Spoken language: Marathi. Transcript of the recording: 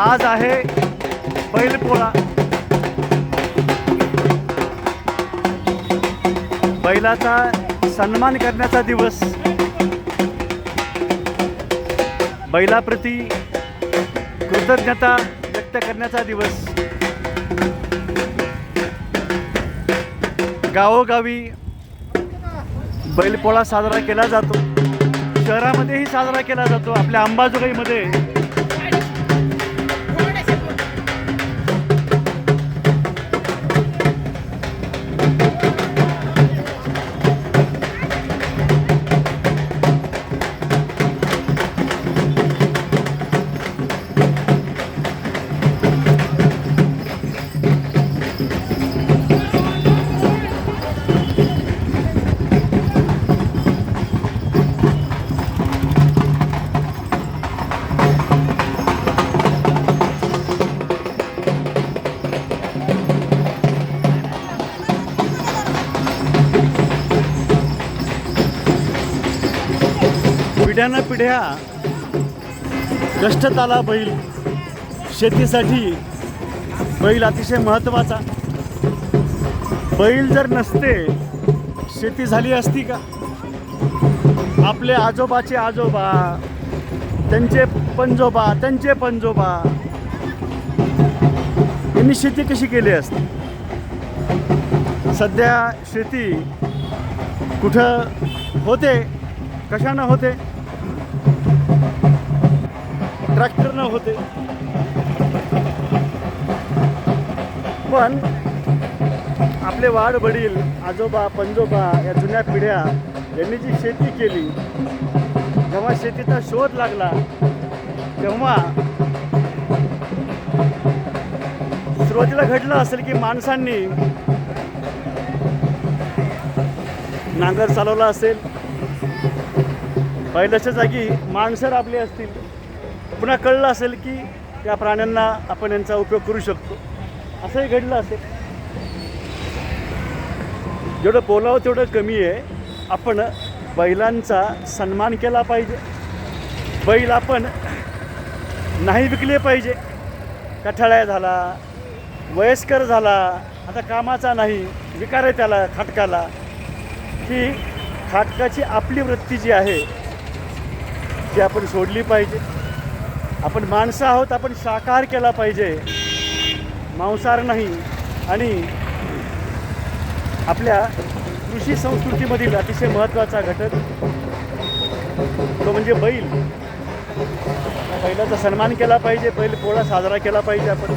आज आहे बैलपोळा. बैलाचा सन्मान करण्याचा दिवस. बैलाप्रती कृतज्ञता व्यक्त करण्याचा दिवस. गावोगावी बैलपोळा साजरा केला जातो. शहरामध्येही साजरा केला जातो. आपल्या अंबाजोगाईमध्ये पिढ्यानं पिढ्या कष्टताला बैल शेतीसाठी बैल अतिशय महत्त्वाचा बैल जर नसते शेती झाली असती का? आपले आजोबाचे आजोबा त्यांचे पंजोबा त्यांचे पंजोबा यांनी शेती कशी केली असते? सध्या शेती कुठं होते कशानं होते? ट्रॅक्टरनं होते. पण आपले वाड वडील आजोबा पंजोबा या जुन्या पिढ्या यांनी जी शेती केली जेव्हा शेतीचा शोध लागला तेव्हा सुरुवातीला घडलं असेल की माणसांनी नांगर चालवला असेल. पहिल्याच्या जागी माणसं राबली असतील. पुन्हा कळलं असेल की त्या प्राण्यांना आपण यांचा उपयोग करू शकतो. असंही घडलं असेल. जेवढं बोलावं तेवढं कमी आहे. आपण बैलांचा सन्मान केला पाहिजे. बैल आपण नाही विकले पाहिजे. कठाळ्या झाला वयस्कर झाला आता कामाचा नाही विकार आहे त्याला खाटकाला. ही खाटकाची आपली वृत्ती जी आहे ती आपण सोडली पाहिजे. आपण माणसं आहोत आपण शाकाहार केला पाहिजे. मांसाहार नाही. आणि आपल्या कृषी संस्कृतीमधील अतिशय महत्त्वाचा घटक तो म्हणजे बैल. बैलाचा सन्मान केला पाहिजे बैल पोळा साजरा केला पाहिजे आपण.